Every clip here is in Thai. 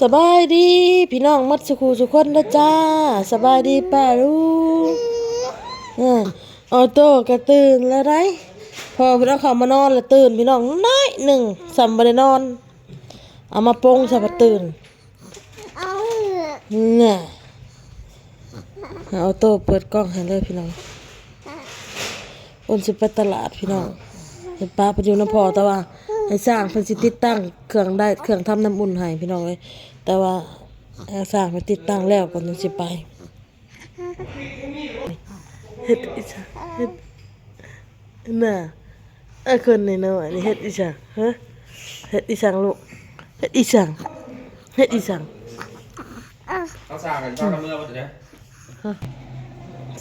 สบายดีพี่น้องมัดสุขูสุคนนะจ้าสบายดีป้าลูกเออออโต้ก็ตื่นแล้วไรพอพี่น้องเขามานอนแล้วตื่นพี่น้องน้อยหนึ่งสัมบได้นอน เอามาโปงใส่ปตื่นเนี่ยเอาโต้เปิดกล้องให้เลยพี่น้องอ้นสิไปตลาดพี่น้องเห็นป้าไปอยู่น้ำพอแต่ว่า ให้สร้างเพิ่นสิติดตั้งเครื่องได้เครื่องทำน้ำอุ่นให้พี่น้องเลยแต่ว่าให้สร้างไปติดตั้งแล้วก่อนถึงสิไปเฮ็ดอีจ้ะเฮ็ดน่ะไอ้คนนี่น้อยนี่เฮ็ดอีจังฮะเฮ็ดอีจังลูกเฮ็ดอีจังเฮ็ดอีจังเขาสร้างกันก็กำเมื่อวันเนี้ย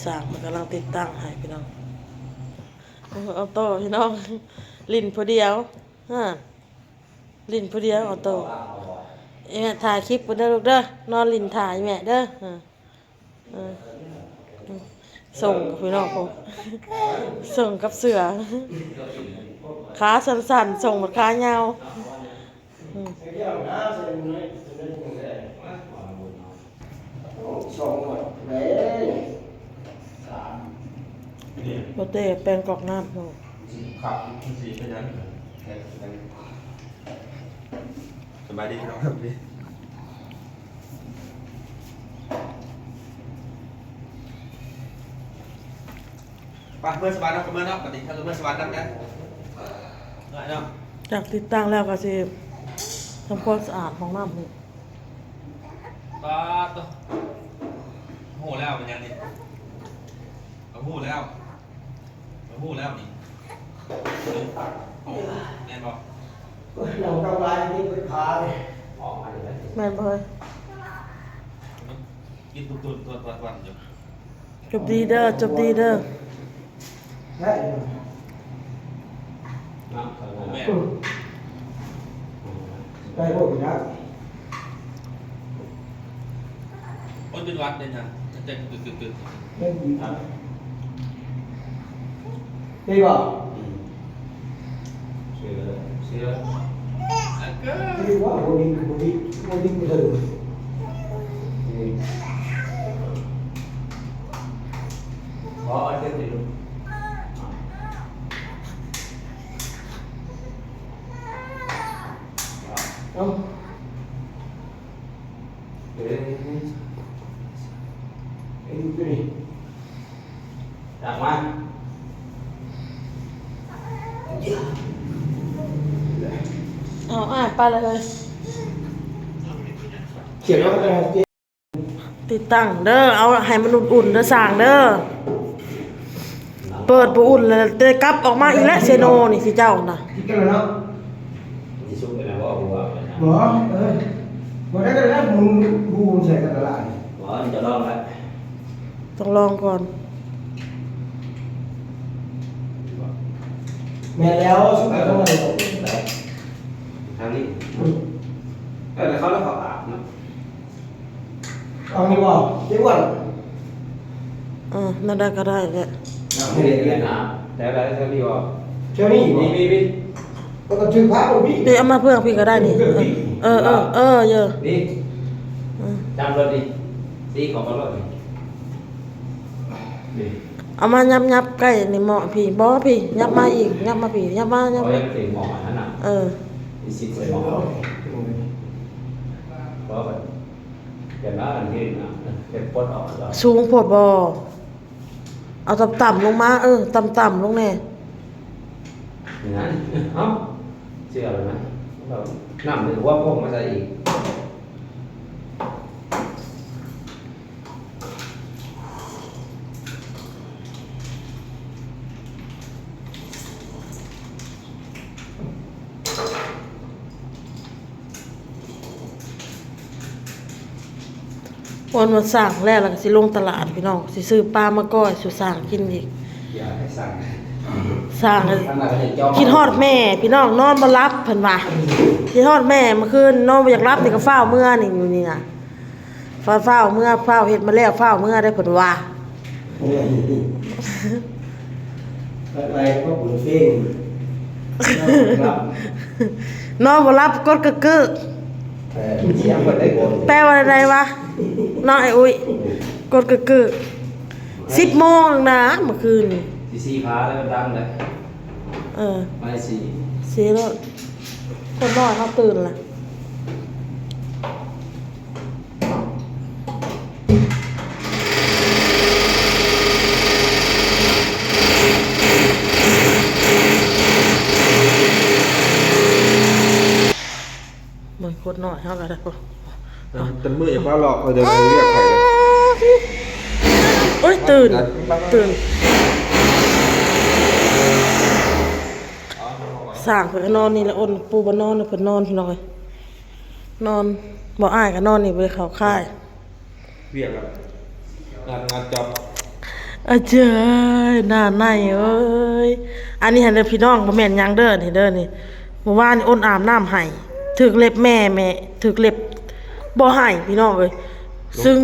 สร้างมันกำลังติดตั้งให้พี่น้องเอาเอาโตพี่น้องลิ้นพอเดียว ฮะลิ้นพอเดียวเอาโต้เอ้แม่ถ่ายคลิปบ่เด้อลูกเด้อนอนลิ้นถ่ายแม่เด้อฮะเออส่งพี่น้องผมส่งกับเสือขาสั่นๆส่งหมดขายาวอืมสองหมดเลยบ่เต้แปลงกรอกน้ำลูกขับสีเป็นยัง สบายดีน้องครับพี่ไปเมื่อสบายน้องเมื่อน้องปฏิทินเมื่อสบายน้องนะได้เนาะจากติดตั้งแล้วก็สิทำความสะอาดห้องน้ำนี่ป้าตัวหูแล้วเป็นยังนี่เอาหูแล้วเอาหูแล้วนี่ แน่นบอกเราทำลายนี่เป็นขาเลยแม่นบ่เอ้ยกินตุ่นๆตัวตัววันอยู่จบดีเด้อจบดีเด้อได้แม่ได้พวกนี้นะอ้นเป็นวัดเลยนะจะกึกกึกกึกไม่ดีได้ป่ะเชื่อเชื่อได้ว่าโมดิ้งโมดิ้งโมดิ้งไปเลย ขอเอาเส้นติดลูก เอ้า เฮ้ย ไอ้ดูดิ ดังมาก เอาอะ ไปเลย เขียนว่าอะไรติดตั้งเด้อ เอาให้มันอุ่นๆเด้อสร้างเด้อ เปิดบ่อุ่นแล้วเตะกลับออกมาอีกแล้วเซโนนี่สิเจ้าน่ะที่กันแล้วที่สุดเลยนะว่าหัวหมอเออหมอได้กันแล้วมึงบูมใส่กันละลายหมอจะลองแล้วต้องลองก่อน แม่แล้วสุดท้ายต้องอะไร ทางนี้เออเขาแล้วเขาอาบนะเอานี่บ่เจ๊วันเออนั่นได้ก็ได้แหละไม่ได้เรียนอาบแต่อะไรเท่านี้ว่าเจ้านี่นี่นี่นี่ก็ต้องชื่อพระหลวงพี่เดี๋ยวเอามาเพื่อนพี่ก็ได้นี่เออเออเออเยอะนี่เออจำรถดิสีของรถนี่นี่เอามายับยับๆใกล้นี่เหมาะพี่บ่พี่ยับมาอีกยับมาพี่ยับมายับเขามายังถึงหมอนั่นน่ะเออ มีสิทธิ์ใส่หมอเพราะว่าเดี๋ยวนะอันนี้นะเป็นปลดออกแล้วสูงโพดบ่เอาต่ำๆลงมา เออ ต่ำๆลงแน่อย่างนั้นเอ้าเชื่อเลยไหมเรานำหรือว่าพวกมาใส่อีก มาสร้างแล้วแล้วก็สิลงตลาดพี่น้องสิซื้อปลามาก้อยสุสร้างกินอีกอย่าให้สั่งสร้างเลยขนาดเห็นจอคิดฮอดแม่พี่น้องนอนบ่หลับเพิ่นว่าคิดฮอดแม่เมื่อคืนนอนบ่อยากหลับนี่ก็เฝ้าวเมื่อนี่อยู่นี่น่ะฟ้าเฝ้าวเมื่อเฝ้าวเฮ็ดมาแล้วเฝ้าวเมื่อได้เพิ่นว่าอะไรก็เปิดเพลงนอนบ่หลับกดกึกกึกเออเสียงคนได้กด แปลว่าอะไรวะน้องไอ้อุ้ยกดกึกกึกสิบโมงนะเมื่อคืนนี่สีสีพาแล้วมันดังเลยเออไม่สีเสียแล้วคนน้อยเขาตื่นละเหมือนคนน้อยเขาก็ได้ปะ แต่ มืออย่าฟ้าหลอกเดี๋ยวเราเรียกใครโอ้ยตื่น ตื่นสร้างเพื่อนนอนนี่แหละอ้นปูบนนอนเพื่อนนอนพี่น้อยนอนบ่อ้ายก็นอนนี่ไปเขาค่ายเรียกครับงานงานจ็อบอาเจ้ยหน้าในเอ้ยอันนี้เห็นเด้อพี่น้องบ่แม่นหยังเด้อนี่เด้อนี่เมื่อวานนี่อ้นอาบน้ำให้ถึกเล็บแม่แม่ถึกเล็บ บ่ให้พี่น้องเอ้ยซึ่ง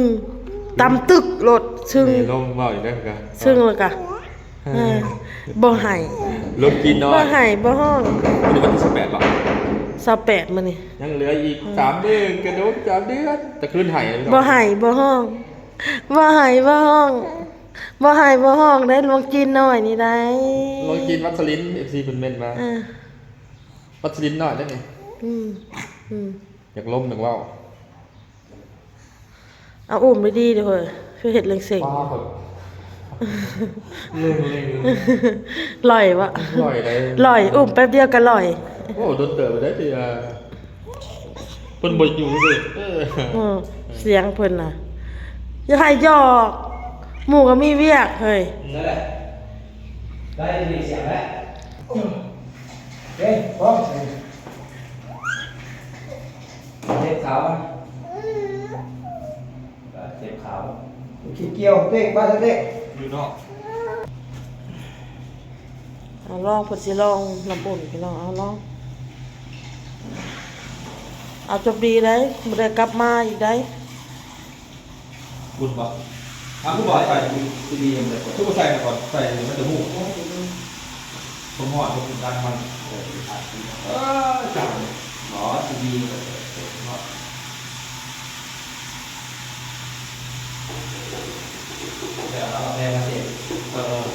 ตำตึกรถซึ่งนี่ลงเบาอยู่ได้กันซึ่งเลยกะเออบ่ให้ลงกินน้อบ่ยให้บ่ห้องวันนี้วันที่สิบแปดหรอ28มื้อนี่ยังเหลืออีกสามเดือนกระโดดสามเดือนแต่คืนหายเลยบ่ให้บ่ห้องบ่ให้บ่ห้องบ่ให้บ่ห้องได้ลวงกินหน่อยนี่ได้ลองกินวัสลินเอฟซีเป็นเมนมาเออวัสลินหน่อยได้ไหมอืมอืมอยากล้มอยากว่าว เอาอุ้มไปดีเด้อเฮ้ยคือเฮ็ดเรื่องเซ็งว้าวเล่งเล่งลอยวะลอยได้ลอยอุ้มแป๊บเดียวก็ลอย โอ้โดนเติบไปได้ทีอะเพิ่นบ่อยู่เลยเอออืมเสียงเพิ่นน่ะอย่าให้หยอก หมู่ก็มีเวียกเฮ้ยนั่นแหละได้ยินเสียงแล้วเฮ้ยพร้อมเจ็บขาวเจ็บขาวขี้เกียวเต้งบ้านเต้งอยู่นอกเอาลองเพิ่นสิลองน้ำอุ่นพี่น้องเอาลองเอาจบดีได้บ่ได้กลับมาอีกได้บุญบ่อะผู้บอกใส่ทีวียังเลยผู้บอกใส่มาก่อนใส่มันจะหูผมหอดผมดันมันเออจับหมอทีวีเดี๋ย วเราแพ้มาเสร็จเออ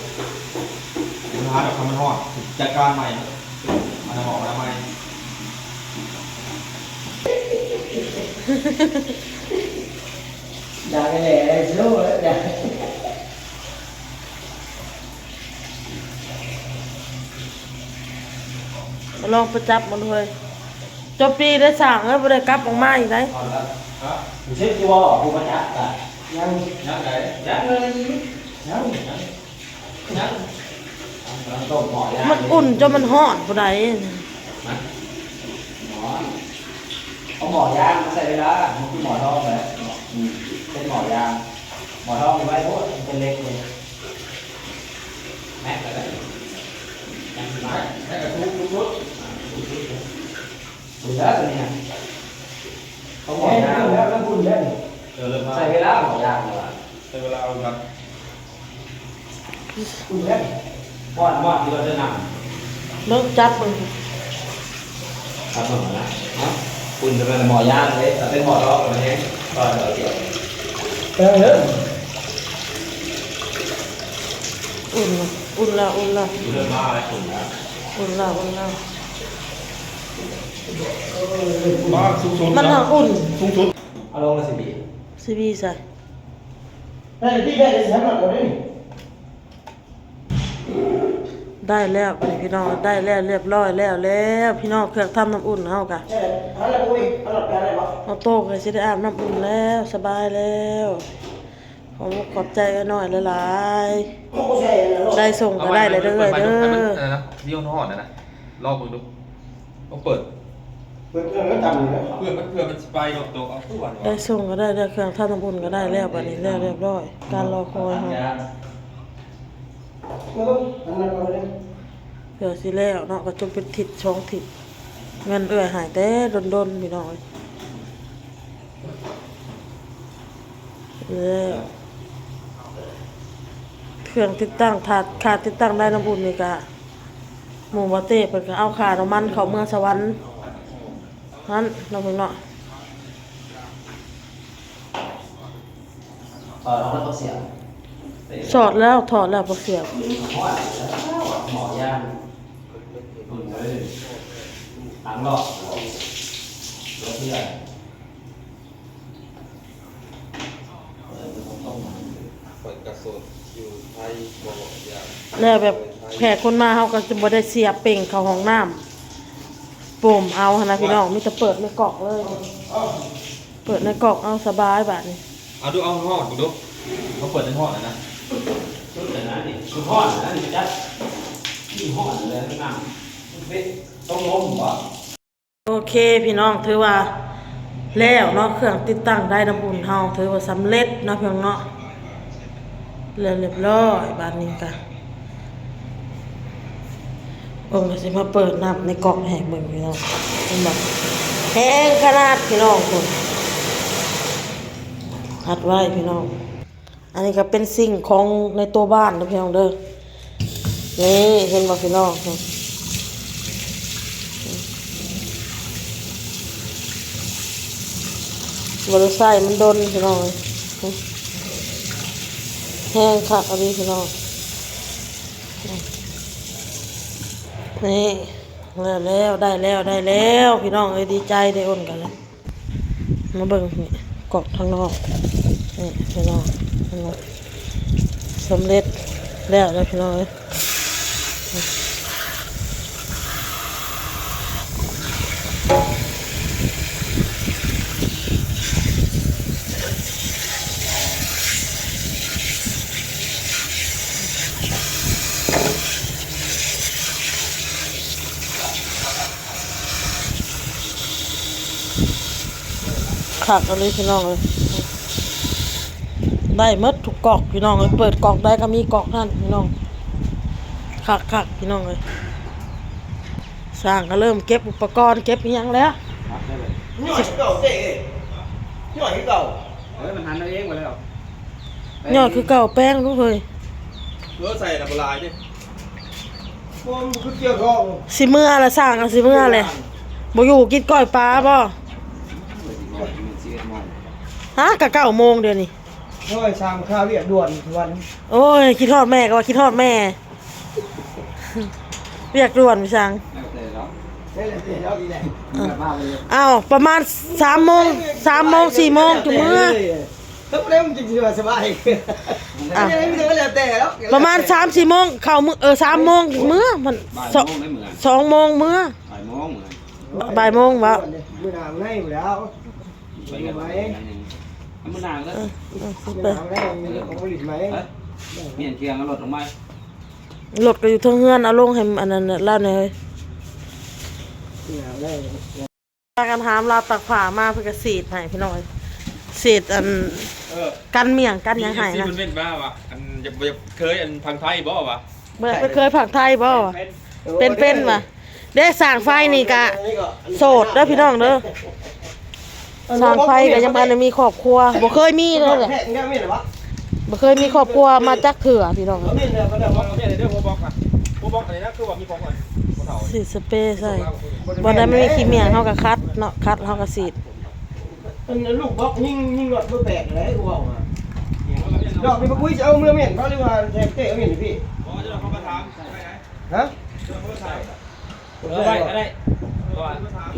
มันหาแบบทำมันหอดจัดการใหม่มันจะบอกแล้วไหมด่าแหล่ๆสู้แล้วด่าเอาลองไปจับมันเลยจบดีได้สั่งแล้วบ่ได้กลับออกมาอีกได้อ่อนแล้วฮะผมเชื่อที่ว่าผู้มาจัดอะ ยังยังไงยังเลยยังยังยังมันต้มหมอยามันอุ่นจนมันฮ้อนบ่ได้หมอเอาหมอยางมาใส่เวลามันคือหมอทองเลยเป็นหมอยาง หมอทองมีไว้โทษเป็นเล็กเลยแม็กอะไรยังไงแค่กระทุกทุกทุกดูแล้วตัวนี้ ว่ะใช้เวลาเอาครับคุณแล้วมอดมอดที่เราจะนเลิกจับมึงำครับหมอนะเนาะคุณจะเป็นหมอยางเลยแต่เป็นหมอทองแบบนี้ก่อนเราเกี่ยวเออเด้ออุ่นละอุ่นละอุ่นละเริ่มมาอะไรผมนะอุ่นละอุ่นละมาสูงสุดมันน่ะอุ่นสูงสุดเอาลงมาสิบีซีบีใส่ ได้ที่ได้เสียงหนักกว่านี้ได้แล้วพี่น้องได้แล้วเรียบร้อยแล้วแล้วพี่น้องเครื่องทำน้ำอุ่นเฮากะใช่อะไรอุ้ยอะไรแปลอะไรวะเอาโต๊ะก็สิได้อาบน้ำอุ่นแล้วสบายแล้วขอขอบใจกันหน่อยหลายเขาก็ใช่แล้วๆได้ส่งก็ได้เลยเด้อเด้อนะเดี่ยวหอดนะนะลองมึงดูต้องเปิด เปิดเครื่องแล้วจำอยู่แล้วเพื่อมันเพื่อมันสไปร์ตัวตัวเอาตู้วันได้ส่งก็ได้ได้เครื่องทำน้ำอุ่นก็ได้แล้วบัดนี้แล้วเรียบร้อย การรอคอยเฮาก็ต้องอันนั้นก็ได้เผื่อสิแล้วเนาะก็จนเป็นทิศช่องทิศเงินเอื้อยหายแต่ดนๆพี่น้องแล้วเครื่องติดตั้งถาดขาดติดตั้งได้น้ำอุ่นนี่ก็หมู่บ่เต้เพิ่นก็เอาค่าน้ำมันเข้าเมืองสวรรค์ ฮั่นเราเพิ่งเนาะถอดแล้วก็เสียบอดแล้วถอดแล้วพอเสียบเนี่ยแล้วแบบแขกคนมาเขาก็จะบ่ได้เสียบเป่งเขาห้องน้ำ ปุ่มเอาหั่นนะพี่น้องมีแต่เปิดในกล่องเลย เปิดในกล่องเอาสบายบาดนี้เอาดูเอาห้องดูดูเขาเปิดในห้องนะนะชุดแต่นั้นนี่ชุดห่อนนะนี่จัดที่ห่อนเลยข้างหน้าเป็นต้องล้มวะโอเคพี่น้องถือว่าแล้วเนาะเครื่องติดตั้งได้น้ำบุญเฮาถือว่าสำเร็จเนาะเพียงเนาะเรียบเรียบร้อยบาดนี้ก็ ผมก็สิมาเปิดน้ำในกล่องให้เบิ่งพี่น้องมันแบบแห้งขนาดพี่น้องคุณหัดไว้พี่น้อง อันนี้ก็เป็นสิ่งของในตัวบ้านนะพี่น้องเด้อ นี่เห็นบ่พี่น้องบริษัทมันโดนพี่น้องแห้งคักอันนี้พี่น้อง นี่แล้วแล้วได้แล้วได้แล้วพี่น้องเอ้ยดีใจได้อ้นกันแล้วมาเบิ่งนี่กอกทางนอกนี่พี่น้องทางนอกสำเร็จแล้วแล้วพี่น้องเอ้ย คักอันนี้พี่น้องเอ้ยได้หมดทุกกอกพี่น้องเอ้ยเปิดกอกได้ก็มีกอกนั่นพี่น้องคักคักพี่น้องเอ้ยสร้างก็เริ่มเก็บอุปกรณ์เก็บอิหยังแล้วหน่อยเก่าเจ๊หน่อยเก่าเฮ้ยมันหันเอาเองไปแล้วยอดคือเก่าแป้งลูกเฮ้ยเลือใส่ดับลายดิผมคือเกี่ยวทองสิเมื่อละสร้างเอาสิเมื่อเลยบ่อยู่กินก้อยปลาบ่ ฮะกะเก้าโมงเดี๋ยวนี้เฮ้ยชามข้าวเวียดด่วนทุกวันโอ้ยคิดทอดแม่ก็ว่าคิดทอดแม่ เรียกด่วนพี่สังนี่แหละเจ๊แล้วอีแหละอ้าวประมาณสามโมงสามโมงสี่โมงจุเมื่อถ้าไม่ได้มันจริงๆสบายอะ ไม่ได้ไม่ได้ก็แล้วแต่แล้วประมาณสามสี่โมงเข้ามือเออสามโมงเมื่อมันบ่ายสองโมงไม่เหมือนสองโมงเมื่อบ่ายโมงเหมือนบ่ายโมงวะมือหนาวให้อยู่แล้วไปกันไปมั นนานแล้วเออเออมือไปหนาวให้ของผลิตไหมเมียนเคียงก็ลดลงมารถก็อยู่เทั้งเฮือนเอาลงให้อันนั้นน่ะเล่าหน่อยเฮ้ยมือหนาวได้พากันหามลาวตักผ้ามาเพื่อกระสีดให้พี่น้อยสีดอันเออกันเมี่ยงกันหยังไงที่นะมันเป็นบ้าวะอันจะจะเคยอันพังไทยบ่วะเมื่อไปเคยผักไทยบ่วะเป็นเป็นๆวะได้สร้างไฟนี่กะโสดเด้อพี่น้องเด้อ สร้างไฟก็ยังบ่ได้มีครอบครัวบ่เคยมีเลยแหละแพงแค่ไม่เหรอวะบ่เคยมีครอบครัวมาจักเถื่อพี่น้องเอาไม่เนี่ยก็ได้บล็วะอกเนี่ยเดี๋ยวโบบอกอะโบบอกอะไรนะคือว่ามีของก่อนโบเฒ่าสีดสเปรย์ใส่บ่ได้ไม่มีขี้เมียงเฮาก็คัดเนาะคัดเฮาก็สีดอันนั้นลูกบล็อกยิ่งยิ่งรถเบอร์แปดเลยกูบอกมาดอกนี่พวกกุ้ยจะเอาเมื่อเมียนเขาเรียกว่าแทกเตะเอาเมียนพี่อ๋อจะเอาเขามาถามไปไหนฮะเดี๋ยวเขามาถามเออได้ก็ได้ก็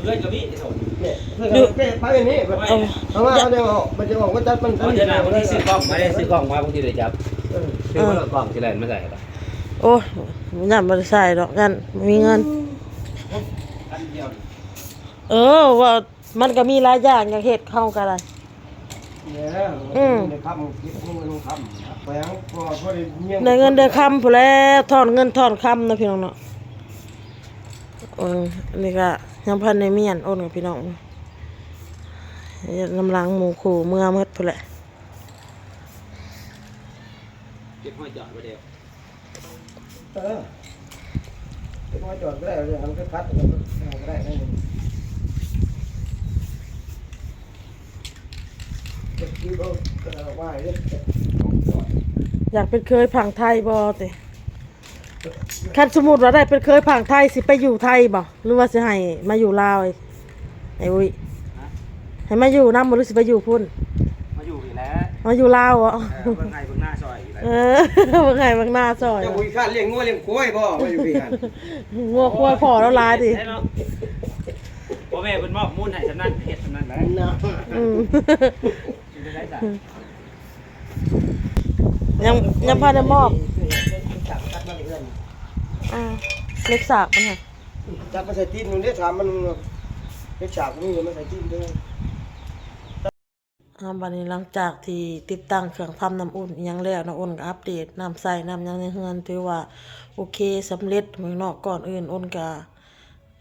เลื่อนกับพี่ที่งเนี่ยเพื่อนเตะไปแบบนี้แบบเอาเอาว่าเอาเดี๋ยวออกมันจะออกก็จัดมันเขาจะนำบางทีซื้อกล้องม่ได้ซื้อกล้องมาบางทีเลยจับเออซื้อมากล้องที่แลนไม่ใส่หรอโอ้ยยันบ่ได้ใส่ดอกยันมีเงิน เออว่ามันก็มีหลายอย่างอย่างเฮ็ดเข้ากันได้เนี่ยอืมเดี๋ยวคำคิดมึงลงคำไปยังพอพอได้เด้เงินได้คำพู้แล้วถอนเงินถอนคำนะพี่น้องเนาะ เอออันนี้ก็ยังพันในเมียนโอนกับพี่น้องกำลังหมูขู่เมื่อเมื่อพู้นแหละเก็บห้อยจอดไว้เดียวเออไปมาจอดก็ได้เลยมันก็คัดมันก็ได้ได้เก็บคิวก็ว่าเรื่องอยากเป็นเคยผังไทยบ่ติ คันสมมุติว่าได้เป็นเคยผังไทยสิไปอยู่ไทยบ่หรือว่าสิให้มาอยู่ลาวไอ้ไอ้อุ้ยให้มาอยู่นำบ่หรือสิไปอยู่พุ่นมาอยู่อีกแล้วมาอยู่ลาวเหรอเออเบิ่งไงเบิ่งหน้าซอยอยู่แล้วเออเบิ่งไงเบิ่งหน้าซอยเจ้าบุญคาดเลี้ยงงัวเลี้ยงควายบ่ว่าอยู่พี่หันงัวควายพอแล้วลายดิได้เนาะพ่อแม่เป็นมอบมูลให้สำนักเฮ็ดสำนักได้นะอืมไม่ได้จ้ะยังยังพาได้มอบจับตัดมาเรื่อย อ่าเล็กสากมันค่ะจับมาใส่ตีนมันได้ถามมันเฮ็ดฉากนี่มาใส่ตีนเด้ออ่าบัดนี้หลังจากที่ติดตั้งเครื่องทำน้ำอุ่นอิหยังแล้วน้ำอุ่นก็อัปเดตน้ำใส่น้ำหยังในเฮือนถือว่าโอเคสำเร็จเมืองนอกก่อนอื่นอุ่นก็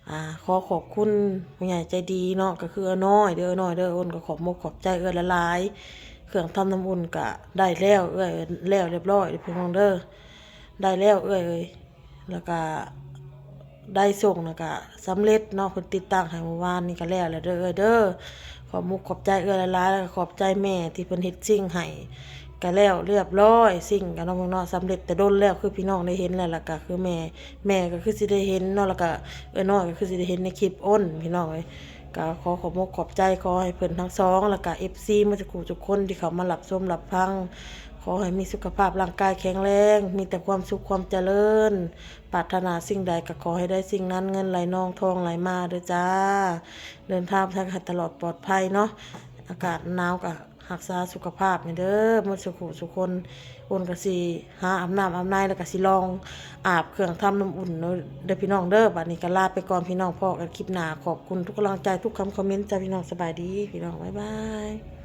อ่าขอขอบคุณผู้ใหญ่ใจดีเนาะก็คืออาน้อยเด้ออาน้อยเด้ออุ่นก็ขอบมกขอบใจเอื้อละลายเครื่องทำน้ำอุ่นก็ได้แล้วเอื้อยแล้วเรียบร้อยเด้อพี่น้องเด้อได้แล้วเอื้อยเอ้ย แล้วก็ได้ส่งนะกะสำเร็จเนาะเพิ่นติดตั้งให้เมื่อวานนี่ก็แล้วแหละเด้อเด้อขอบมุกขอบใจเอื้อหลายๆแล้วก็ขอบใจแม่ที่เพิ่นเฮ็ดสิ่งให้ก็แล้วเรียบร้อยสิ่งกันเนาะพี่น้องสำเร็จแต่โดนแล้วคือพี่น้องได้เห็นแล้วล่ะก็คือแม่แม่ก็คือสิได้เห็นเนาะแล้วก็เอ้ยน้อยก็คือสิได้เห็นในคลิปอ้นพี่น้องเอ้ยก็ขอขอบมุกขอบใจขอให้เพิ่นทั้งสองแล้วก็ FC มาทุกคู่ทุกคนที่เขามารับชมรับฟัง ขอให้มีสุขภาพร่างกายแข็งแรง มีแต่ความสุขความเจริญ ปรารถนาสิ่งใดก็ขอให้ได้สิ่งนั้นเงินไหลนองทองไหลมาเด้อจ้า เดินทางทางตลอดปลอดภัยเนาะ อากาศหนาวก็รักษาสุขภาพนี่เด้อหมดสุขุสุคนอุ่นก็สิหาอาบน้ำอาบในแล้วก็สิลอง อาบเครื่องทำน้ำอุ่นเนาะเด้อพี่น้องเด้อบัดนี้ก็ลาไปก่อนพี่น้องพ่อกันคลิปหนาขอบคุณทุกกำลังใจทุกคำคอมเมนต์จ้าพี่น้องสบายดี พี่น้องบ๊ายบาย